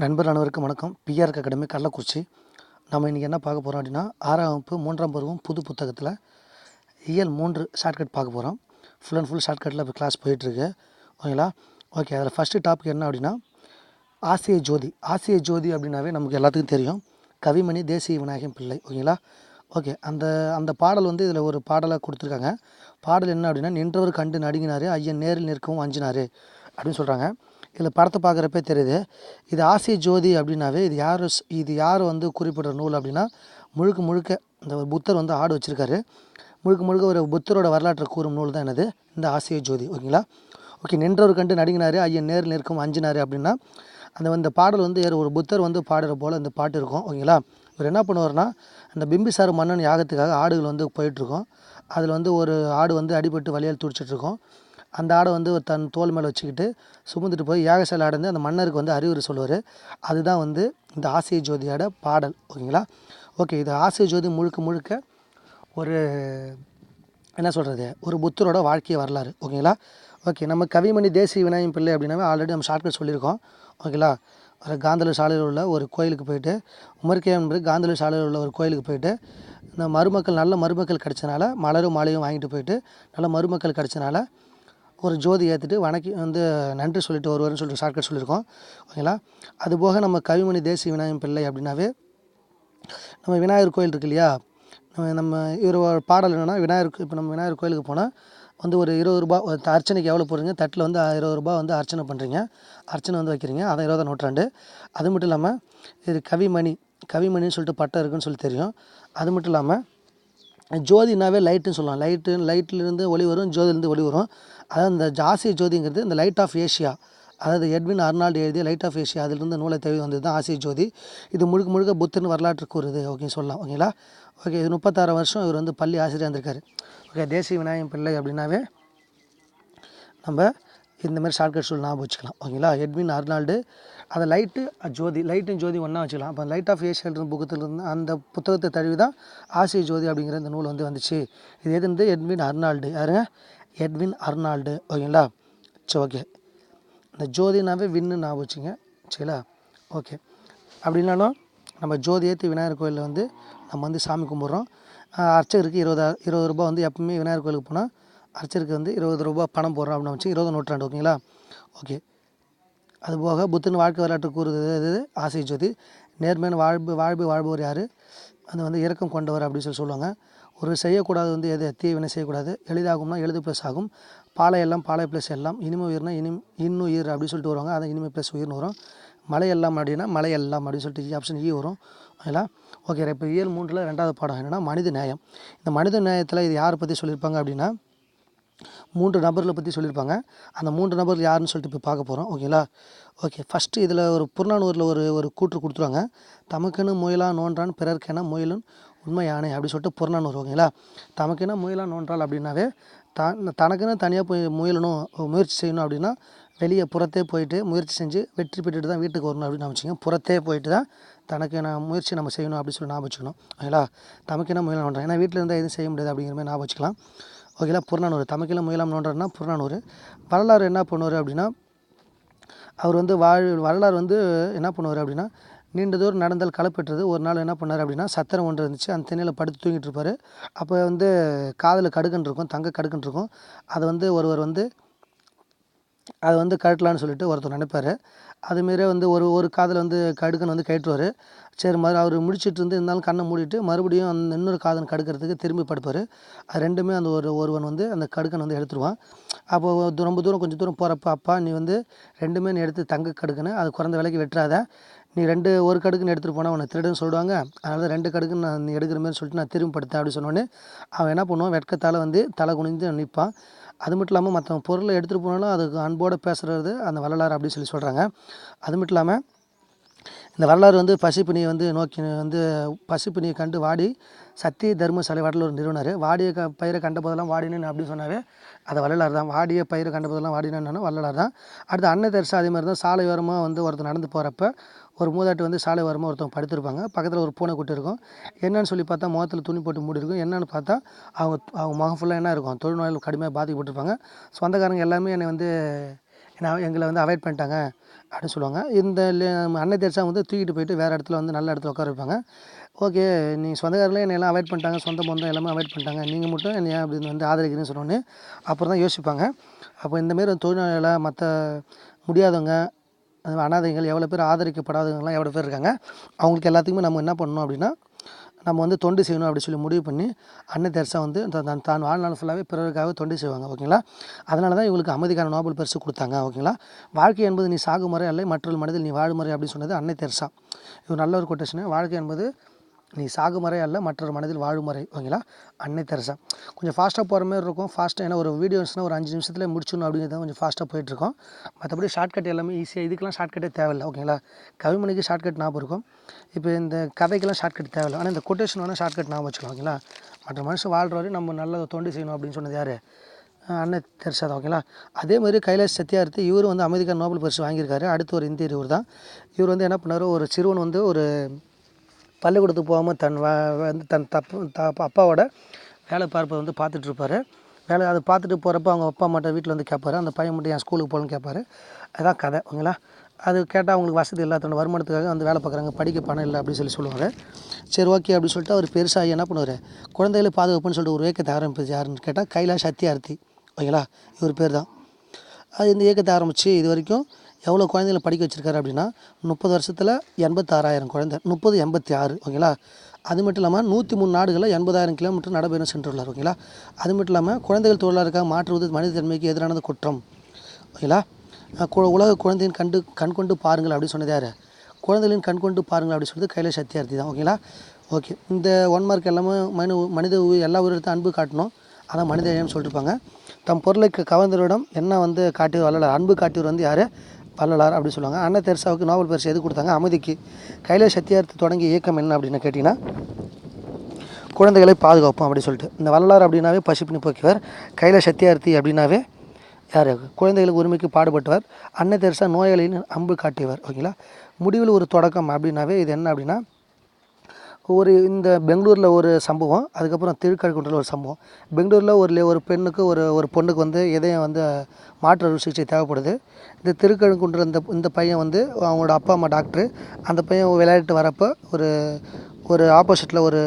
நண்பர் அனைவருக்கும் வணக்கம். BR academy Kallakurichi. நம்ம இன்றைக்கி என்ன பார்க்க போகிறோம் அப்படின்னா ஆறாம் வகுப்பு மூன்றாம் பருவம் புது புத்தகத்தில் இயல் மூன்று ஷார்ட்கட் பார்க்க போகிறோம் ஃபுல் அண்ட் ஃபுல் ஷார்ட்கட்டில் இப்போ கிளாஸ் போயிட்டுருக்கு. ஓகேங்களா? ஓகே அதில் ஃபஸ்ட்டு டாபிக் என்ன அப்படின்னா ஆசிய ஜோதி. ஆசிய ஜோதி அப்படின்னாவே நமக்கு எல்லாத்துக்கும் தெரியும். கவிமணி தேசிய விநாயகம் பிள்ளை. ஓகேங்களா? ஓகே அந்த அந்த பாடல் வந்து இதில் ஒரு பாடலாக கொடுத்துருக்காங்க. பாடல் என்ன அப்படின்னா நின்றவர் கண்டு நடுங்கினார் ஐயன் நேரில் நிற்கவும் அஞ்சினார் அப்படின்னு சொல்கிறாங்க இதில் படத்தை பார்க்குறப்பே தெரியுது. இது ஆசிய ஜோதி அப்படின்னாவே இது யார் இது யார் வந்து குறிப்பிடுற நூல் அப்படின்னா முழுக்க முழுக்க இந்த ஒரு புத்தர் வந்து ஆடு வச்சுருக்காரு. முழுக்க முழுக்க ஒரு புத்தரோட வரலாற்றை கூறும் நூல் தான் என்னது? இந்த ஆசிய ஜோதி ஓகேங்களா? ஓகே நின்றவர் கண்டு நடுங்கினார் ஐயன் நேரில் நிற்கும் அஞ்சினார் அப்படின்னா அந்த இந்த பாடல் வந்து வேறு ஒரு புத்தர் வந்து பாடுற போல் இந்த பாட்டு இருக்கும் ஓகேங்களா? இவர் என்ன பண்ணுவார்னா அந்த பிம்பிசார் மன்னன் யாகத்துக்காக ஆடுகள் வந்து போயிட்டுருக்கோம். அதில் வந்து ஒரு ஆடு வந்து அடிபட்டு வழியால் துடிச்சிட்ருக்கோம். அந்த ஆடை வந்து ஒரு தன் தோல் மேலே வச்சுக்கிட்டு சுமந்துட்டு போய் யாகசாலை ஆடந்து அந்த மன்னருக்கு வந்து அறிவுரை சொல்லுவார். அதுதான் வந்து இந்த ஆசிய ஜோதியோட பாடல் ஓகேங்களா? ஓகே இது ஆசிய ஜோதி முழுக்க முழுக்க ஒரு என்ன சொல்கிறது ஒரு புத்தரோட வாழ்க்கை வரலாறு ஓகேங்களா? ஓகே நம்ம கவிமணி தேசிய விநாயகம் பிள்ளை அப்படின்னாவே ஆல்ரெடி நம்ம ஷார்ட்கட் சொல்லியிருக்கோம் ஓகேங்களா? ஒரு காந்தலூர் சாலையில் உள்ள ஒரு கோயிலுக்கு போயிட்டு உமர்கே என்பது காந்தலூர் சாலையில் உள்ள ஒரு கோயிலுக்கு போயிட்டு இந்த மருமக்கள் நல்ல மருமக்கள் கிடச்சனால மலரும் மாலையும் வாங்கிட்டு போயிட்டு நல்ல மருமக்கள் கிடச்சனால ஒரு ஜோதி ஏற்றிட்டு வணக்கி வந்து நன்றி சொல்லிட்டு வருவார்னு சொல்லிட்டு ஷார்ட்கட் சொல்லியிருக்கோம். ஓகேங்களா? அதுபோக நம்ம கவிமணி தேசிய விநாயகம் பிள்ளை அப்படின்னாவே நம்ம விநாயகர் கோயில் இருக்கு இல்லையா? நம்ம நம்ம இவர் பாடல் என்னென்னா விநாயகர் இப்போ நம்ம விநாயகர் கோயிலுக்கு போனால் வந்து ஒரு இருபது ரூபா ஒரு அர்ச்சனைக்கு எவ்வளோ போடுறீங்க? தட்டில் வந்து இருபது ரூபா வந்து அர்ச்சனை பண்ணுறீங்க அர்ச்சனை வந்து வைக்கிறீங்க. அதான் இருபதாம் நூற்றாண்டு. அது மட்டும் இல்லாமல் இது கவிமணி கவிமணின்னு சொல்லிட்டு பட்டம் இருக்குன்னு சொல்லி தெரியும். அது மட்டும் இல்லாமல் ஜோதினாவே லைட்டுன்னு சொல்லலாம். லைட்டு லைட்லேருந்து ஒளி வரும் ஜோதிலேருந்து ஒளி வரும். அதாவது இந்த ஜாசிய ஜோதிங்கிறது இந்த லைட் ஆஃப் ஏஷியா அதாவது எட்வின் அர்னால்டு எழுதிய லைட் ஆஃப் ஏஷியா அதிலிருந்து நூலை தேவை வந்தது தான் ஆசிய ஜோதி. இது முழுக்க முழுக்க புத்தன் வரலாற்று கூறுது ஓகே சொல்லலாம். ஓகேங்களா ஓகே இது முப்பத்தாறு வருஷம் இவர் வந்து பள்ளி ஆசிரியர் இருந்திருக்காரு. ஓகே தேசிய விநாயகம் பிள்ளை அப்படின்னாவே நம்ம இந்த மாதிரி ஷார்ட்கட் சொல்லி ஞாபகம் வச்சுக்கலாம். ஓகேங்களா எட்வின் அர்னால்டு அந்த லைட்டு ஜோதி லைட்டும் ஜோதி ஒன்றா வச்சுக்கலாம். அப்போ லைட் ஆஃப் ஏஷியல் புக்கத்தில் இருந்து அந்த புத்தகத்தை தழுவி தான் ஆசிய ஜோதி அப்படிங்கிற இந்த நூல் வந்து வந்துச்சு. இது எது வந்து எட்வின் அர்னால்டு. யாருங்க? Edwin Arnold. ஓகேங்களா? சரி ஓகே. இந்த ஜோதினாவே வின்னு ஞாபகம் வச்சுங்க. சரிங்களா? ஓகே. அப்படின்னாலும் நம்ம ஜோதி ஏற்றி விநாயகர் கோயிலில் வந்து நம்ம வந்து சாமி கும்பிட்றோம். அர்ச்சகருக்கு இருபதா இருபது ரூபா வந்து எப்பவுமே விநாயகர் கோயிலுக்கு போனால் அர்ச்சருக்கு வந்து இருபது ரூபா பணம் போடுறோம் அப்படின்னு வச்சு இருபது நூற்றாண்டு. ஓகேங்களா? ஓகே. அதுபோக புத்தன் வாழ்க்கை வரலாற்று கூறுது ஆசை ஜோதி. நேர்மையான வாழ்வு வாழ்வு வாழ்பவர் யார்? அது வந்து இறக்கம் கொண்டவர் அப்படின்னு சொல்லி சொல்லுவாங்க. ஒரு செய்யக்கூடாது வந்து எது தீவினை செய்யக்கூடாது. எளிதாகும்னா எழுது ப்ளஸ் ஆகும். பாலை எல்லாம் பாலை ப்ளஸ் எல்லாம். இனிமை உயிர்னா இனி இன்னுயிர் அப்படின்னு சொல்லிட்டு வருவாங்க. அதான் இனிமை ப்ளஸ் உயிர்னு வரும். மலை எல்லாம் அப்படின்னா மலை எல்லாம் அப்படின்னு சொல்லிட்டு ஆப்ஷன் இ e வரும். ஓகேங்களா ஓகே இப்போ இயல் மூன்றில் ரெண்டாவது பாடம் என்னென்னா மனித நியாயம் இந்த மனித நியாயத்தில் இது யாரை பற்றி சொல்லியிருப்பாங்க அப்படின்னா மூன்று நபர்களை பற்றி சொல்லியிருப்பாங்க. அந்த மூன்று நபர்கள் யாருன்னு சொல்லிட்டு இப்போ பார்க்க போகிறோம் ஓகேங்களா ஓகே ஃபஸ்ட்டு இதில் ஒரு புறநானூரில் ஒரு ஒரு கூற்று கொடுத்துருவாங்க. தமக்கென முயலா நோன்றான் பிறர்க்கென முயலும் உண்மை யானை அப்படின்னு சொல்லிட்டு புறநானூறு ஓகேங்களா தமக்கென முயலா நோன்றால் அப்படின்னாவே தான் தனக்குன்னு தனியாக போய் முயலணும் முயற்சி செய்யணும் அப்படின்னா வெளியே புறத்தே போயிட்டு முயற்சி செஞ்சு வெற்றி பெற்றுட்டு தான் வீட்டுக்கு வரணும் அப்படின்னு நினச்சிங்க புறத்தே போயிட்டு தான் தனக்கு நான் முயற்சி நம்ம செய்யணும் அப்படின்னு சொல்லி ஞாபகம் வச்சுக்கணும். ஓகேங்களா தமக்கு என்ன முயலாம் ஏன்னா வீட்டில் இருந்தால் எதுவும் செய்ய முடியாது அப்படிங்கிற மாதிரி ஞாபகம் வச்சுக்கலாம். ஓகேங்களா புறநானூறு. தமக்கில் முயலாம் நோண்டுறதுனா புறநானூறு. வரலாறு என்ன பண்ணுவார் அப்படின்னா அவர் வந்து வாழ் வரலாறு வந்து என்ன பண்ணுவார் அப்படின்னா நீண்ட தூரம் நடந்தால் களப்பெற்றது. ஒரு நாள் என்ன பண்ணார் அப்படின்னா சத்திரம் ஒன்று இருந்துச்சு. அந்த திண்ணையில் படுத்து தூங்கிட்டு இருப்பார். அப்போ வந்து காதில் கடுக்குன்னு இருக்கும் தங்க கடுக்குன்னு இருக்கும். அதை வந்து ஒருவர் வந்து அதை வந்து கழட்டலான்னு சொல்லிட்டு ஒருத்தர் நினைப்பார். அதுமாரி வந்து ஒரு ஒரு காதில் வந்து கடுக்கன் வந்து கழட்டுவார் சரி மறு அவர் முடிச்சுட்டு இருந்து இருந்தாலும் கண்ணை மூடிட்டு மறுபடியும் அந்த இன்னொரு காதன் கடுக்கிறதுக்கு திரும்பி படுப்பார். அது ரெண்டுமே அந்த ஒரு ஒருவன் வந்து அந்த கடுக்கன் வந்து எடுத்துருவான். அப்போது ரொம்ப தூரம் கொஞ்சம் தூரம் போகிறப்ப அப்பா நீ வந்து ரெண்டுமே நீ எடுத்து தங்க கடுக்குன்னு அது குறைந்த விலைக்கு வெட்டுறாத. நீ ரெண்டு ஒரு கடுக்குன்னு எடுத்துகிட்டு போனால் உன்னை திருடுன்னு சொல்லுவாங்க. அதனால் ரெண்டு கடுக்குன்னு நான் நீ எடுக்கிற மாதிரி சொல்லிட்டு நான் திரும்பி படுத்தேன் அப்படின்னு சொன்னோன்னே அவன் என்ன பண்ணுவான்? வெட்கத்தால் வந்து தலை குனிந்து நிற்பான் அது மட்டும் இல்லாமல் மற்றவங்க பொருளை எடுத்துகிட்டு போனாலும் அதுக்கு அன்போடு பேசுகிறது அந்த வரலாறு அப்படின்னு சொல்லி சொல்கிறாங்க அது மட்டும் இல்லாமல் இந்த வரலாறு வந்து பசிப்பினியை வந்து நோக்கி வந்து பசிப்பினியை கண்டு வாடி சத்திய தர்ம சாலை வடலூர் நிறுவனர். வாடிய க பயிரை கண்ட போதெல்லாம் வாடினேன் அப்படின்னு சொன்னாவே அது வள்ளலார் தான். வாடிய பயிரை கண்ட போதெல்லாம் வாடினேன்னு தான். அடுத்து அன்னை தெரசா அதே மாதிரி தான் சாலை ஓரமாக வந்து ஒருத்தர் நடந்து போகிறப்ப ஒரு மூதாட்டி வந்து சாலை ஓரமாக ஒருத்தவங்க படுத்திருப்பாங்க. பக்கத்தில் ஒரு பூனை குட்டி இருக்கும். என்னன்னு சொல்லி பார்த்தா முகத்தில் துணி போட்டு மூடி இருக்கும். என்னென்னு பார்த்தா அவங்க அவங்க முகம் ஃபுல்லாக என்ன இருக்கும்? தொழுநோயில் கடுமையாக பாதிக்கப்பட்டிருப்பாங்க. சொந்தக்காரங்க எல்லாமே என்னை வந்து நான் எங்களை வந்து அவாய்ட் பண்ணிட்டாங்க. அப்படின்னு சொல்லுவாங்க. இந்த அன்னை தேர்ச்சா வந்து தூக்கிட்டு போயிட்டு வேறு இடத்துல வந்து நல்ல இடத்துல உட்கார வைப்பாங்க. ஓகே நீ சொந்தக்காரங்களே என்னை எல்லாம் அவாய்ட் பண்ணிட்டாங்க சொந்த பந்தம் எல்லாமே அவாய்ட் பண்ணிட்டாங்க. நீங்கள் மட்டும் என்னை அப்படின்னு வந்து ஆதரிக்கிறேன்னு சொன்னோன்னே அப்புறம் தான் யோசிப்பாங்க. அப்போ இந்தமாரி தொழிலாளர்களாக மற்ற முடியாதவங்க அது அனாதைகள் எவ்வளோ பேர் ஆதரிக்கப்படாதவங்கலாம் எவ்வளோ பேர் இருக்காங்க. அவங்களுக்கு எல்லாத்துக்குமே நம்ம என்ன பண்ணணும் அப்படின்னா நம்ம வந்து தொண்டு செய்யணும் அப்படி சொல்லி முடிவு பண்ணி அன்னை தெரசா வந்து தான் தான் வாழ்நாள் ஃபுல்லாகவே பிறருக்காக தொண்டு செய்வாங்க ஓகேங்களா? அதனால தான் இவங்களுக்கு அமைதிக்கான நோபல் பரிசு கொடுத்தாங்க ஓகேங்களா? வாழ்க்கை என்பது நீ சாகுமுறை அல்ல மற்றொரு மனிதன் நீ வாழ்முறை அப்படின்னு சொன்னது அன்னை தெரசா. இது நல்ல ஒரு கொட்டேஷனு வாழ்க்கை என்பது நீ சாகும் அல்ல மற்றொரு மனதில் வாழுமுறை ஓகேங்களா? அன்னை தெரசா. கொஞ்சம் ஃபாஸ்ட்டாக போகிற மாதிரி இருக்கும். ஃபாஸ்ட்டாக ஏன்னா ஒரு வீடியோஸ்னால் ஒரு அஞ்சு நிமிஷத்தில் முடிச்சிடணும் அப்படிங்கிறது கொஞ்சம் ஃபாஸ்ட்டாக போயிட்டுருக்கோம் மற்றபடி ஷார்ட்கட் எல்லாமே ஈஸியாக இதுக்கெல்லாம் ஷார்ட்கட்டே தேவையில்லை ஓகேங்களா? கவிமணிக்கு ஷார்ட்கட் ஞாபகம் இருக்கும். இப்போ இந்த கதைக்கெல்லாம் ஷார்ட்கட் தேவையில்லை. ஆனால் இந்த கொட்டேஷன் வேணால் ஷார்ட்கட் ஞாபகம் வச்சுக்கலாம் ஓகேங்களா? மற்ற மனுஷன் வாழ்கிற வரையும் நம்ம நல்ல தொண்டு செய்யணும் அப்படின்னு சொன்னது யார்? அன்னை தெரசா தான் ஓகேங்களா? அதே மாதிரி கைலாஷ் சத்யார்த்தி இவர் வந்து அமெரிக்கா நோபல் பரிசு வாங்கியிருக்காரு. அடுத்து ஒரு இந்தியர் இவர் தான் இவர் வந்து என்ன பண்ணார்? ஒரு சிறுவன் வந்து ஒரு பள்ளிக்கூடத்துக்கு போகாமல் தன் வந்து தன் தப்பு த அப்பாவோட வேலை பார்ப்பதை வந்து பார்த்துட்ருப்பாரு. வேலை அதை பார்த்துட்டு போகிறப்ப அவங்க அப்பா மட்டும் வீட்டில் வந்து கேட்பாரு அந்த பையன் மட்டும் என் ஸ்கூலுக்கு போகலன்னு கேட்பாரு அதான் கதை ஓகேங்களா? அது கேட்டால் அவங்களுக்கு வசதி இல்லாதவங்க வருமானத்துக்காக வந்து வேலை பார்க்குறாங்க. படிக்க பணம் இல்லை அப்படின்னு சொல்லி சொல்லுவாங்க. சரி ஓகே அப்படின்னு சொல்லிட்டு அவர் பெருசாக என்ன பண்ணுவார்? குழந்தைகளை பாதுகாப்புன்னு சொல்லிட்டு ஒரு இயக்கத்தை ஆரம்பிச்சு யாருன்னு கேட்டால் கைலாஷ் சத்யார்த்தி ஓகேங்களா? இவர் பேர் தான் அது இந்த இயக்கத்தை ஆரம்பித்து இது வரைக்கும் எவ்வளோ குழந்தைகளை படிக்க வச்சுருக்காரு அப்படின்னா முப்பது வருஷத்தில் எண்பத்தாறாயிரம் குழந்தை. முப்பது எண்பத்தி ஆறு ஓகேங்களா? அது மட்டும் இல்லாமல் நூற்றி மூணு நாடுகளில் எண்பதாயிரம் கிலோமீட்டர் நடைபெறும் சென்றுள்ளார் ஓகேங்களா? அது மட்டும் இல்லாமல் குழந்தைகள் தொழிலாளருக்காக மாற்றுவது மனித தன்மைக்கு எதிரானது குற்றம் ஓகேங்களா? கு- உலக குழந்தையின் கண்டு கண் கொண்டு பாருங்கள் அப்படின்னு சொன்னது யார்? குழந்தைகளின் கண் கொண்டு பாருங்கள் அப்படின்னு சொல்லிட்டு கையில் சத்தியார்த்தி தான் ஓகேங்களா? ஓகே இந்த ஒன் மார்க் எல்லாமே மனு மனித உயிர் எல்லா உயிரிடத்தையும் அன்பு காட்டணும். அதான் மனித நேயம்னு சொல்லிட்டுருப்பாங்க தம் பொருளை கவர்ந்தவரிடம் என்ன வந்து காட்டி வள்ளலார் அன்பு காட்டியவர் வந்து யார்? வள்ளலார் அப்படின்னு சொல்லுவாங்க. அன்னை தெரசாவுக்கு நோபல் பரிசு எது கொடுத்தாங்க? அமைதிக்கு. கைலாஷ் சத்தியார்த்து தொடங்கிய இயக்கம் என்ன அப்படின்னு கேட்டிங்கன்னா குழந்தைகளை பாதுகாப்போம் அப்படி சொல்லிட்டு. இந்த வள்ளலார் அப்படின்னாவே பசிப்பினி போக்கியவர் கைலாஷ் சத்தியார்த்தி அப்படின்னாவே யார்? குழந்தைகளுக்கு உரிமைக்கு பாடுபட்டவர் அன்னை தெரசா நோயாளியின் அம்பு காட்டியவர் ஓகேங்களா? முடிவில் ஒரு தொடக்கம் அப்படின்னாவே இது என்ன அப்படின்னா ஒரு இந்த பெங்களூரில் ஒரு சம்பவம் அதுக்கப்புறம் திருக்கழுக்குன்றில் ஒரு சம்பவம். பெங்களூரில் ஒரு ஒரு பெண்ணுக்கு ஒரு ஒரு பொண்ணுக்கு வந்து இதயம் வந்து மாற்று அறுவை சிகிச்சை தேவைப்படுது. இந்த திருக்கழுக்குன்ற இந்த இந்த பையன் வந்து அவங்களோட அப்பா அம்மா டாக்டரு. அந்த பையன் விளையாடிட்டு வரப்போ ஒரு ஒரு ஆப்போசிட்டில் ஒரு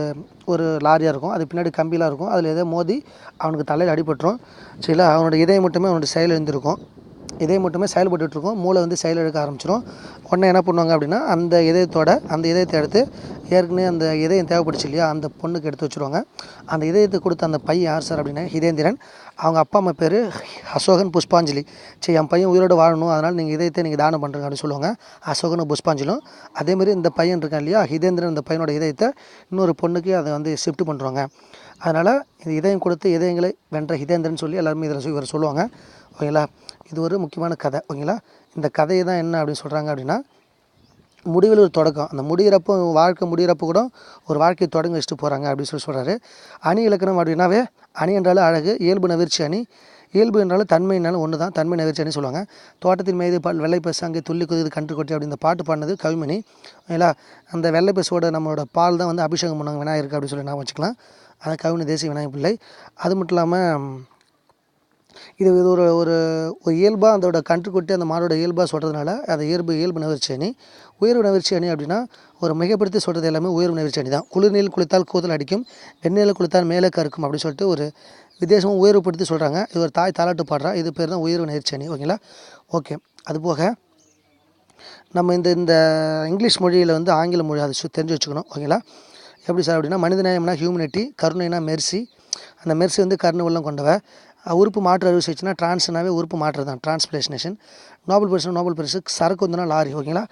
ஒரு லாரியாக இருக்கும். அது பின்னாடி கம்பிலாம் இருக்கும். அதில் எதோ மோதி அவனுக்கு தலையில் அடிபட்டுரும். சரிங்களா அவனோட இதயம் மட்டுமே அவனோட செயல் இருந்திருக்கும் இதயம் மட்டுமே செயல்பட்டுட்டு மூளை வந்து செயலிழக்க ஆரம்பிச்சிடும் உடனே என்ன பண்ணுவாங்க அப்படின்னா அந்த இதயத்தோட அந்த இதயத்தை எடுத்து ஏற்கனவே அந்த இதயம் தேவைப்படுச்சு இல்லையா அந்த பொண்ணுக்கு எடுத்து வச்சுருவாங்க. அந்த இதயத்தை கொடுத்த அந்த பையன் யார் சார் அப்படின்னா ஹிதேந்திரன். அவங்க அப்பா அம்மா பேர் அசோகன் புஷ்பாஞ்சலி. சரி என் பையன் உயிரோடு வாழணும் அதனால் நீங்கள் இதயத்தை நீங்கள் தானம் பண்ணுறங்க அப்படின்னு சொல்லுவாங்க. அசோகனும் புஷ்பாஞ்சலும் அதேமாரி இந்த பையன் இருக்கான் இல்லையா ஹிதேந்திரன் இந்த பையனோட இதயத்தை இன்னொரு பொண்ணுக்கு அதை வந்து ஷிஃப்ட் பண்ணுறாங்க அதனால் இந்த இதயம் கொடுத்து இதயங்களை வென்ற ஹிதேந்திரன் சொல்லி எல்லாருமே இதில் இவர் சொல்லுவாங்க. ஓகேங்களா? இது ஒரு முக்கியமான கதை ஓகேங்களா? இந்த கதையை தான் என்ன அப்படின்னு சொல்கிறாங்க அப்படின்னா முடிவில் ஒரு தொடக்கம். அந்த முடிகிறப்போ வாழ்க்கை முடிகிறப்போ கூட ஒரு வாழ்க்கையை தொடங்கி வச்சுட்டு போகிறாங்க அப்படின்னு சொல்லி சொல்கிறாரு அணி இலக்கணம் அப்படின்னாவே அணி என்றாலும் அழகு இயல்பு நவிர்ச்சி அணி. இயல்பு என்றாலும் தன்மைனாலும் ஒன்று தான் தன்மை நவிர்ச்சி அணி சொல்லுவாங்க. தோட்டத்தின் மீது பால் வெள்ளை பசு அங்கே துள்ளி குதிது கன்று கொட்டி அப்படி இந்த பாட்டு பாடினது கவிமணி. ஓகேங்களா? அந்த வெள்ளை பசுவோட நம்மளோட பால் தான் வந்து அபிஷேகம் பண்ணாங்க விநாயகருக்கு அப்படின்னு சொல்லி நான் வச்சுக்கலாம். அது கவினி தேசிய விநாயகர் பிள்ளை. அது மட்டும் இல்லாமல் இது இது ஒரு ஒரு ஒரு இயல்பாக அதோட கன்றுக்குட்டி அந்த மாடோட இயல்பாக சொல்கிறதுனால அது இயல்பு இயல்பு நிகழ்ச்சி அணி. உயர்வு நவிர்ச்சி அணி அப்படின்னா ஒரு மிகப்படுத்தி சொல்கிறது எல்லாமே உயர்வு நிகழ்ச்சி அணி தான். குளிர்நீர் குளித்தால் கூதல் அடிக்கும் வெந்நீரில் குளித்தால் மேலே கருக்கும் அப்படின்னு சொல்லிட்டு ஒரு வித்தியாசமாக உயர்வுபடுத்தி சொல்கிறாங்க இது ஒரு தாய் தாலாட்டு பாடுறா. இது பேர் தான் உயர்வு நவிர்ச்சி அணி. ஓகேங்களா? ஓகே. அதுபோக நம்ம இந்த இந்த இங்கிலீஷ் மொழியில் வந்து ஆங்கில மொழி அதை தெரிஞ்சு வச்சுக்கணும். ஓகேங்களா? எப்படி சார் அப்படின்னா மனிதநேயம்னா ஹியூமனிட்டி கருணைனா மெர்சி அந்த மெர்சி வந்து கருணை உள்ளம் கொண்டவ. உறுப்பு மாற்று அறுவை சிகிச்சைனா ட்ரான்ஸ்னாவே உறுப்பு மாற்று தான் டிரான்ஸ்பிளேஷனேஷன் நோபல் பரிசு நோபல் பரிசு சரக்கு வந்துனா லாரி ஓகேங்களா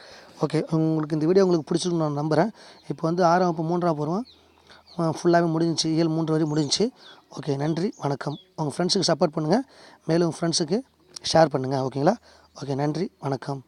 ஓகே உங்களுக்கு இந்த வீடியோ உங்களுக்கு பிடிச்சிருக்குன்னு நான் நம்புகிறேன் இப்போ வந்து ஆறாம் வகுப்பு மூன்றாம் பருவம். ஃபுல்லாகவே முடிஞ்சிச்சு இயல் மூன்று வரை முடிஞ்சிச்சு. ஓகே நன்றி வணக்கம். உங்கள் ஃப்ரெண்ட்ஸுக்கு சப்போர்ட் பண்ணுங்கள் மேலும் உங்கள் ஃப்ரெண்ட்ஸுக்கு ஷேர் பண்ணுங்கள் ஓகேங்களா ஓகே நன்றி வணக்கம்.